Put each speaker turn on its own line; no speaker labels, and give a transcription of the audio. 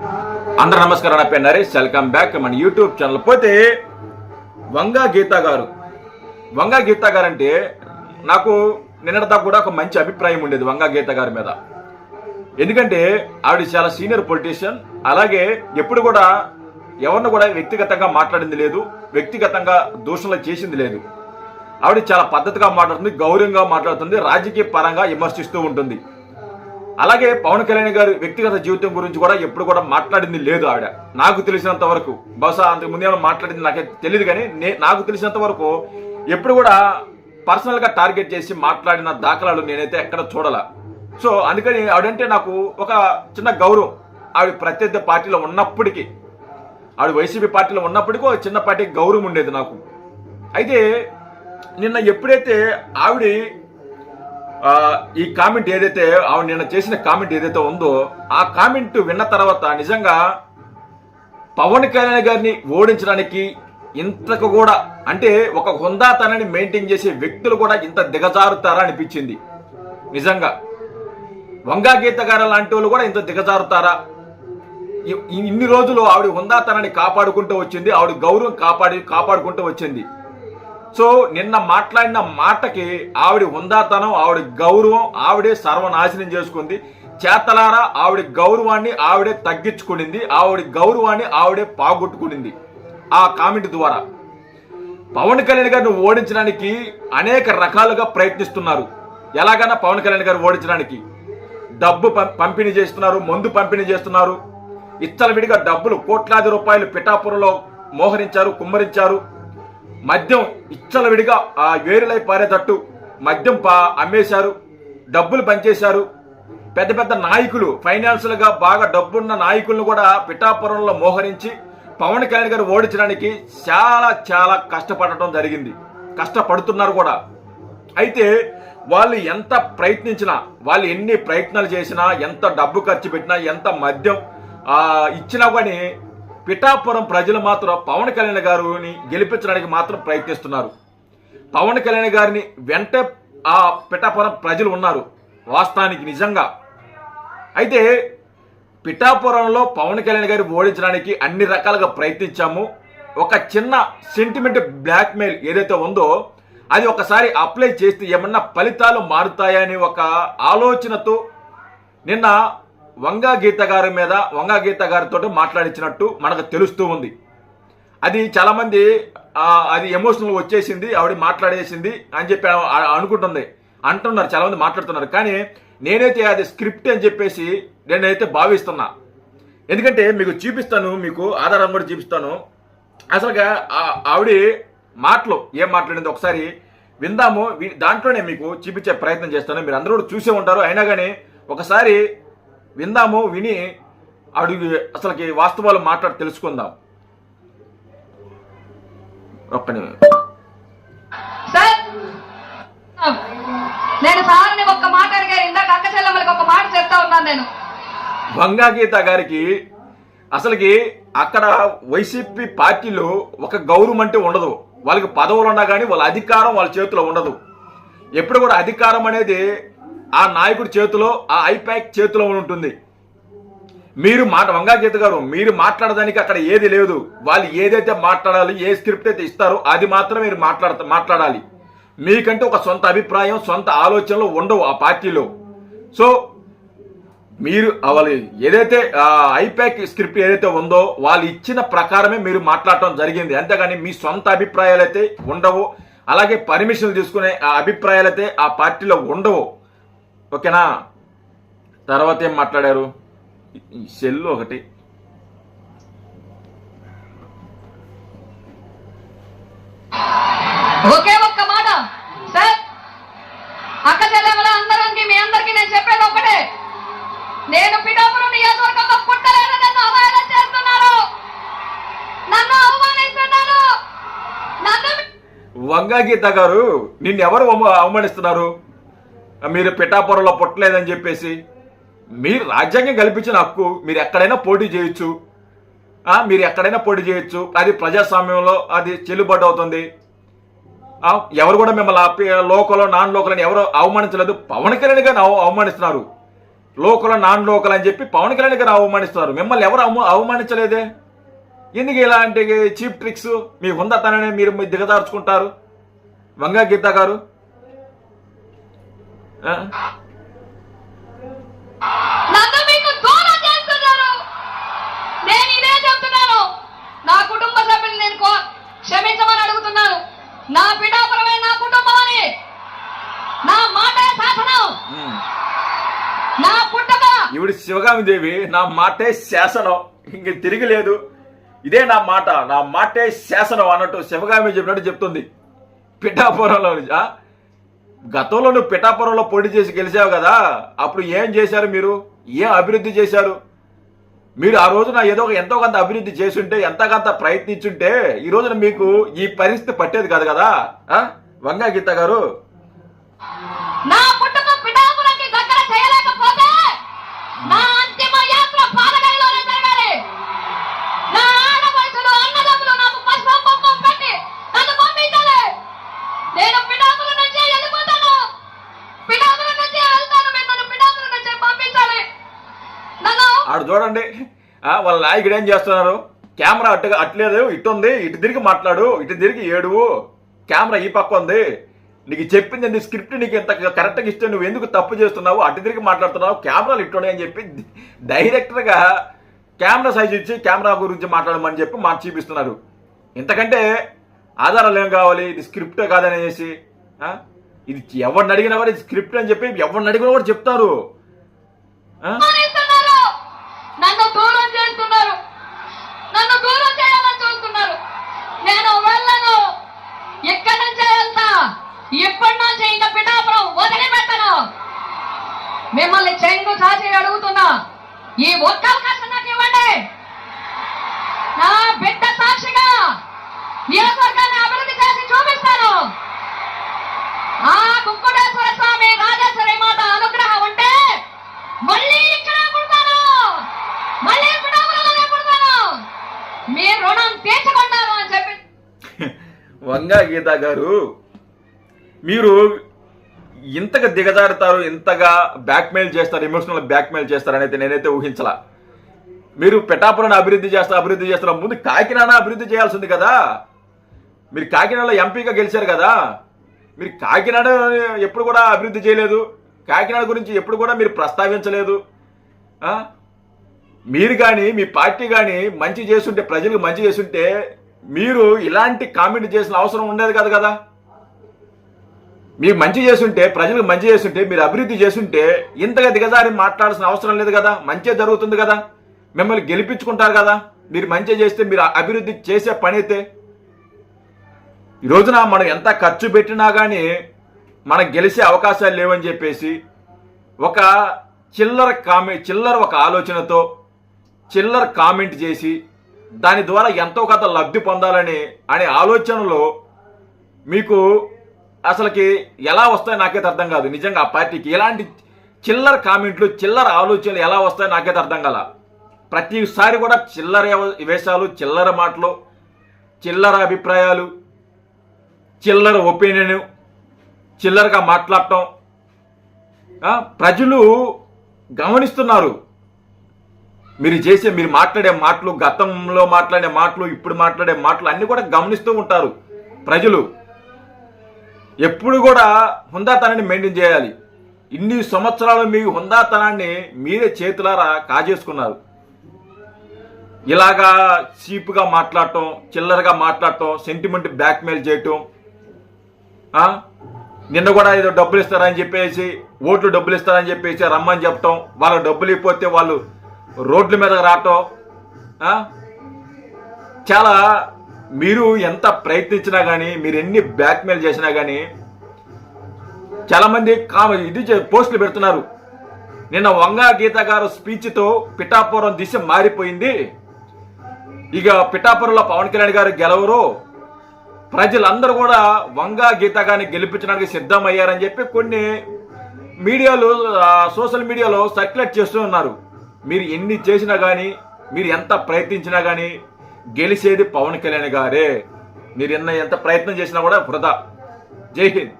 అందరూ నమస్కారం నా పేరు నరేష్. వెల్కమ్ బ్యాక్ మన యూట్యూబ్ ఛానల్. పోతే వంగా గీత గారు. వంగా గీత గారు అంటే నాకు నిన్నటిదా కూడా ఒక మంచి అభిప్రాయం ఉండేది వంగా గీత గారి మీద. ఎందుకంటే ఆవిడ చాలా సీనియర్ పొలిటీషియన్. అలాగే ఎప్పుడు కూడా ఎవరిని కూడా వ్యక్తిగతంగా మాట్లాడింది లేదు వ్యక్తిగతంగా దూషణలు చేసింది లేదు. ఆవిడ చాలా పద్ధతిగా మాట్లాడుతుంది గౌరవంగా మాట్లాడుతుంది రాజకీయ పరంగా విమర్శిస్తూ ఉంటుంది. అలాగే పవన్ కళ్యాణ్ గారి వ్యక్తిగత జీవితం గురించి కూడా ఎప్పుడు కూడా మాట్లాడింది లేదు ఆవిడ. నాకు తెలిసినంత వరకు. బహుశా అంతకు ముందు ఏమైనా మాట్లాడింది నాకే తెలియదు కానీ నాకు తెలిసినంత వరకు ఎప్పుడు కూడా పర్సనల్గా టార్గెట్ చేసి మాట్లాడిన దాఖలాలు నేనైతే ఎక్కడ చూడాల. సో అందుకని ఆవిడంటే నాకు ఒక చిన్న గౌరవం. ఆవిడ ప్రత్యర్థి పార్టీలో ఉన్నప్పటికీ ఆవిడ వైసీపీ పార్టీలో ఉన్నప్పటికీ ఒక చిన్న పార్టీకి గౌరవం ఉండేది నాకు. అయితే నిన్న ఎప్పుడైతే ఆవిడ ఈ కామెంట్ ఏదైతే ఆవిడ నిన్న చేసిన కామెంట్ ఏదైతే ఉందో ఆ కామెంట్ విన్న తర్వాత నిజంగా పవన్ కళ్యాణ్ గారిని ఓడించడానికి ఇంతకు కూడా అంటే ఒక హుందాతనాన్ని మెయింటైన్ చేసే వ్యక్తులు కూడా ఇంత దిగజారుతారా అనిపించింది. నిజంగా. వంగా గీత గారు లాంటి వాళ్ళు కూడా ఇంత దిగజారుతారా? ఇన్ని రోజులు ఆవిడ హుందాతనాన్ని కాపాడుకుంటూ వచ్చింది ఆవిడ గౌరవం కాపాడి కాపాడుకుంటూ వచ్చింది. సో నిన్న మాట్లాడిన మాటకి ఆవిడ ఉందాతనం ఆవిడ గౌరవం ఆవిడే సర్వనాశనం చేసుకుంది. చేతలారా ఆవిడ గౌరవాన్ని ఆవిడే తగ్గించుకునింది ఆవిడ గౌరవాన్ని ఆవిడే పాగొట్టుకునింది. ఆ కామెంట్ ద్వారా పవన్ కళ్యాణ్ గారిని ఓడించడానికి అనేక రకాలుగా ప్రయత్నిస్తున్నారు. ఎలాగైనా పవన్ కళ్యాణ్ గారు ఓడించడానికి డబ్బు పం- పంపిణీ చేస్తున్నారు మందు పంపిణీ చేస్తున్నారు. విడిగా డబ్బులు కోట్లాది రూపాయలు పిఠాపురంలో మోహరించారు కుమ్మరించారు. మద్యం విడిగా ఆ వేరులై పారేటట్టు మద్యం పా అమ్మేశారు డబ్బులు పనిచేశారు పెద్ద పెద్ద నాయకులు ఫైనాన్షియల్గా బాగా డబ్బున్న నాయకులను కూడా పిఠాపురంలో మోహరించి పవన్ కళ్యాణ్ గారు ఓడించడానికి చాలా చాలా కష్టపడటం జరిగింది. కష్టపడుతున్నారు కూడా. అయితే వాళ్ళు ఎంత ప్రయత్నించినా వాళ్ళు ఎన్ని ప్రయత్నాలు చేసినా ఎంత డబ్బు ఖర్చు పెట్టినా ఎంత మద్యం ఇచ్చినా కానీ పిఠాపురం ప్రజలు మాత్రం పవన్ కళ్యాణ్ గారిని గెలిపించడానికి మాత్రం ప్రయత్నిస్తున్నారు. పవన్ కళ్యాణ్ గారిని వెంట ఆ పిఠాపురం ప్రజలు ఉన్నారు. వాస్తవానికి నిజంగా. అయితే పిఠాపురంలో పవన్ కళ్యాణ్ గారి ఓడించడానికి అన్ని రకాలుగా ప్రయత్నించాము. ఒక చిన్న సెంటిమెంట్ బ్లాక్మెయిల్ ఏదైతే ఉందో అది ఒకసారి అప్లై చేస్తే ఏమన్నా ఫలితాలు మారుతాయని ఒక ఆలోచనతో నిన్న వంగా గీత గారి మీద వంగా గీత గారితో మాట్లాడించినట్టు మనకు తెలుస్తూ ఉంది. అది చాలామంది అది ఎమోషనల్ వచ్చేసింది ఆవిడ మాట్లాడేసింది అని చెప్పి అనుకుంటుంది. అంటున్నారు చాలామంది మాట్లాడుతున్నారు. కానీ నేనైతే అది స్క్రిప్ట్ అని చెప్పేసి నేనైతే భావిస్తున్నా. ఎందుకంటే మీకు చూపిస్తాను మీకు ఆధారం కూడా చూపిస్తాను. అసలుగా ఆవిడ మాటలు ఏం మాట్లాడింది ఒకసారి విందాము. దాంట్లోనే మీకు చూపించే ప్రయత్నం చేస్తాను. మీరు అందరూ కూడా చూసే ఉంటారు. అయినా కానీ ఒకసారి విందాము విని ఆవిడ అసలుకి వాస్తవాలు మాట్లాడి తెలుసుకుందాం. ఒక్క
నేను సార్ని ఒక్క మాట అడిగాను ఇందాక అక్క చెల్లెమ్మలకి ఒక మాట చెప్తా ఉన్నాను నేను.
వంగా గీత గారికి అసలుకి అక్కడ వైసీపీ పార్టీలో ఒక గౌరవం అంటే ఉండదు. వాళ్ళకి పదవులు ఉన్నా కానీ వాళ్ళ అధికారం వాళ్ళ చేతిలో ఉండదు. ఎప్పుడు కూడా అధికారం అనేది ఆ నాయకుడి చేతిలో ఆ ఐపాక్ చేతిలో ఉంటుంది. మీరు మాట వంగా గీత గారు మీరు మాట్లాడడానికి అక్కడ ఏది లేదు. వాళ్ళు ఏదైతే మాట్లాడాలి ఏ స్క్రిప్ట్ అయితే ఇస్తారో అది మాత్రమే మీరు మాట్లాడ మాట్లాడాలి. మీకంటే ఒక సొంత అభిప్రాయం సొంత ఆలోచనలు ఉండవు ఆ పార్టీలో. సో మీరు వాళ్ళు ఏదైతే ఐపాక్ స్క్రిప్ట్ ఏదైతే ఉందో వాళ్ళు ఇచ్చిన ప్రకారమే మీరు మాట్లాడటం జరిగింది. అంతేగాని మీ సొంత అభిప్రాయాలు అయితే ఉండవు. అలాగే పర్మిషన్లు తీసుకునే ఆ అభిప్రాయాలు అయితే ఆ పార్టీలో ఉండవు. ఓకేనా? తర్వాత ఏం మాట్లాడారు? సెల్ ఒకటి.
ఒకే ఒక్క మాట. సార్ అక్క చెల్లెమ్మల అందరికి మీ అందరికి నేను చెప్పేది ఒకటే నేను పిఠాపురం నియోజకవర్గంలో పుట్టలేదు నన్ను అవహేళన చేస్తున్నారు. నన్ను అవమానిస్తున్నారు. నన్ను
వంగా గీత గారు నిన్ను ఎవరు అవమ- అవమానిస్తున్నారు? మీరు పిఠాపురంలో పుట్టలేదని చెప్పేసి మీరు రాజ్యాంగం కల్పించిన హక్కు మీరు ఎక్కడైనా పోటీ చేయొచ్చు. మీరు ఎక్కడైనా పోటీ చేయొచ్చు. అది ప్రజాస్వామ్యంలో అది చెల్లుబాటు అవుతుంది. ఎవరు కూడా మిమ్మల్ని ఆపి లోకల్ నాన్ లోకల్ అని ఎవరు అవమానించలేదు. పవన్ కళ్యాణ్ గారిని అవమానిస్తున్నారు. లోకల్ నాన్ లోకల్ అని చెప్పి పవన్ కళ్యాణ్ గారు అవమానిస్తున్నారు. మిమ్మల్ని ఎవరు అవమానించలేదే? ఎందుకు ఇలాంటి చీప్ ట్రిక్స్? మీ హుందతనని మీరు మీరు దిగదార్చుకుంటారు వంగా గీత గారు ఆ?
నన్ను మీకు దూరం చేస్తున్నారు నేను ఇదే చెప్తున్నాను నా కుటుంబ సభ్యులు నేను కో- క్షమించమని అడుగుతున్నాను. నా పిఠాపురమే నా కుటుంబం అని. నా మాటే శాసనం.
ఉమ్.
నా పుట్టక.
ఈవిడ శివగామి దేవి నా మాటే శాసనం. ఇంక తిరిగిలేదు ఇదే నా మాట. నా మాటే శాసనం అన్నట్టు శివగామి చెప్పినట్టు చెప్తుంది. పిఠాపురంలో? గతంలో నువ్వు పిఠాపురంలో పోటీ చేసి గెలిచావు కదా అప్పుడు ఏం చేశారు మీరు? ఏం అభివృద్ధి చేశారు? మీరు ఆ రోజున ఏదో ఒక ఎంతో కొంత అభివృద్ధి చేసుంటే ఎంతకంత ప్రయత్నించుంటే ఈ రోజున మీకు ఈ పరిస్థితి పట్టేది కాదు కదా? వంగా గీత గారు.
నన్ను
చూడండి. వాళ్ళ నాయకుడు ఏం చేస్తున్నారు? కెమెరా అట్టుగా అట్లేదు ఇటు ఉంది ఇటు తిరిగి మాట్లాడు ఇటు తిరిగి ఏడువు. కెమెరా ఈ పక్క ఉంది. నీకు చెప్పింది నీ స్క్రిప్ట్ నీకు ఇంత కరెక్ట్గా ఇస్తే నువ్వు ఎందుకు తప్పు చేస్తున్నావు? అటు తిరిగి మాట్లాడుతున్నావు కెమెరాలు ఇట్టు అని చెప్పి డైరెక్టర్గా కెమెరా సైజ్ ఇచ్చి కెమెరా గురించి మాట్లాడమని చెప్పి మాట చూపిస్తున్నారు. ఇంతకంటే ఆధారాలు ఏం కావాలి? ఇది స్క్రిప్ట్ కాదనేసి ఆ? ఇది ఎవరిని అడిగినా కూడా ఇది స్క్రిప్ట్ అని చెప్పి ఎవరిని అడిగినా కూడా చెప్తారు.
నన్ను దూరం చేస్తున్నారు. నన్ను దూరం చేయాలని చూస్తున్నారు. నేను వెళ్ళను. ఇక్కడి నుంచే వెళ్తా. ఇప్పటి నుంచి ఇంకా పిఠాపురం వదిలిపెట్టను. మిమ్మల్ని చెంగు చాచి అడుగుతున్నా. ఈ ఒక్క అవకాశం నాకు ఇవ్వండి. నా బిడ్డ సాక్షిగా నియోజకవర్గాన్ని అభివృద్ధి చేసి చూపిస్తాను.
వంగా గీత గారు మీరు ఇంతగా దిగజారుతారు ఇంతగా బ్యాక్మెయిల్ చేస్తారు ఎమోషనల్ బ్యాక్మెయిల్ చేస్తారు అనేది నేనైతే ఊహించలా. మీరు పెటాపురాన్ని అభివృద్ధి చేస్తారు అభివృద్ధి చేస్తారు ముందు కాకినాడ అభివృద్ధి చేయాల్సింది కదా. మీరు కాకినాడలో ఎంపీగా గెలిచారు కదా. మీరు కాకినాడ ఎప్పుడు కూడా అభివృద్ధి చేయలేదు. కాకినాడ గురించి ఎప్పుడు కూడా మీరు ప్రస్తావించలేదు. మీరు కానీ మీ పార్టీ కానీ మంచి చేస్తుంటే ప్రజలకు మంచి చేస్తుంటే మీరు ఇలాంటి కామెంట్ చేసిన అవసరం ఉండేది కాదు కదా? మీరు మంచి చేస్తుంటే ప్రజలకు మంచి చేస్తుంటే మీరు అభివృద్ధి చేస్తుంటే ఇంతగా దిగజారి మాట్లాడాల్సిన అవసరం లేదు కదా? మంచి జరుగుతుంది కదా? మిమ్మల్ని గెలిపించుకుంటారు కదా? మీరు మంచి చేస్తే మీరు అభివృద్ధి చేసే పని అయితే. ఈ రోజున మనం ఎంత ఖర్చు పెట్టినా కానీ మనకు గెలిచే అవకాశాలు లేవని చెప్పేసి ఒక చిల్లర కామె చిల్లర ఒక ఆలోచనతో చిల్లర కామెంట్ చేసి దాని ద్వారా ఎంతో కొంత లబ్ధి పొందాలని అనే ఆలోచనలో మీకు అసలుకి ఎలా వస్తాయో నాకైతే అర్థం కాదు. నిజంగా ఆ పార్టీకి ఎలాంటి చిల్లర కామెంట్లు చిల్లర ఆలోచనలు ఎలా వస్తాయో నాకైతే అర్థం కాల. ప్రతిసారి కూడా చిల్లర వేషాలు చిల్లర మాటలు చిల్లర అభిప్రాయాలు చిల్లర ఒపీనియన్ చిల్లరగా మాట్లాడటం ప్రజలు గమనిస్తున్నారు. మీరు చేసే మీరు మాట్లాడే మాటలు గతంలో మాట్లాడే మాటలు ఇప్పుడు మాట్లాడే మాటలు అన్ని కూడా గమనిస్తూ ఉంటారు ప్రజలు. ఎప్పుడు కూడా హుందాతనాన్ని మెయింటైన్ చేయాలి. ఇన్ని సంవత్సరాలు మీ హుందాతనాన్ని మీరే చేతులారా కాజేసుకున్నారు. ఇలాగా చీప్గా మాట్లాడటం చిల్లరగా మాట్లాడటం సెంటిమెంట్ బ్లాక్మెయిల్ చేయటం నిన్న కూడా ఏదో డబ్బులు ఇస్తారని చెప్పేసి ఓట్లు డబ్బులు ఇస్తారని చెప్పేసి రమ్మని చెప్పటం వాళ్ళ డబ్బులు ఇవ్వకపోతే వాళ్ళు రోడ్ల మీద రావటం చాలా మీరు ఎంత ప్రయత్నించినా కానీ మీరు ఎన్ని బ్లాక్మెయిల్ చేసినా కానీ చాలామంది కామ ఇది చే- పోస్టులు పెడుతున్నారు. నిన్న వంగా గీత గారు స్పీచ్తో పిఠాపురం దిశ మారిపోయింది. ఇక పిఠాపురంలో పవన్ కళ్యాణ్ గారు గెలవరు. ప్రజలందరూ కూడా వంగా గీత గారిని గెలిపించడానికి సిద్ధమయ్యారని చెప్పి కొన్ని మీడియాలో సోషల్ మీడియాలో సర్క్యులేట్ చేస్తూ ఉన్నారు. మీరు ఎన్ని చేసినా కానీ మీరు ఎంత ప్రయత్నించినా కానీ గెలిచేది పవన్ కళ్యాణ్ గారే. మీరు ఎన్న ఎంత ప్రయత్నం చేసినా కూడా వృధా. జై హింద్.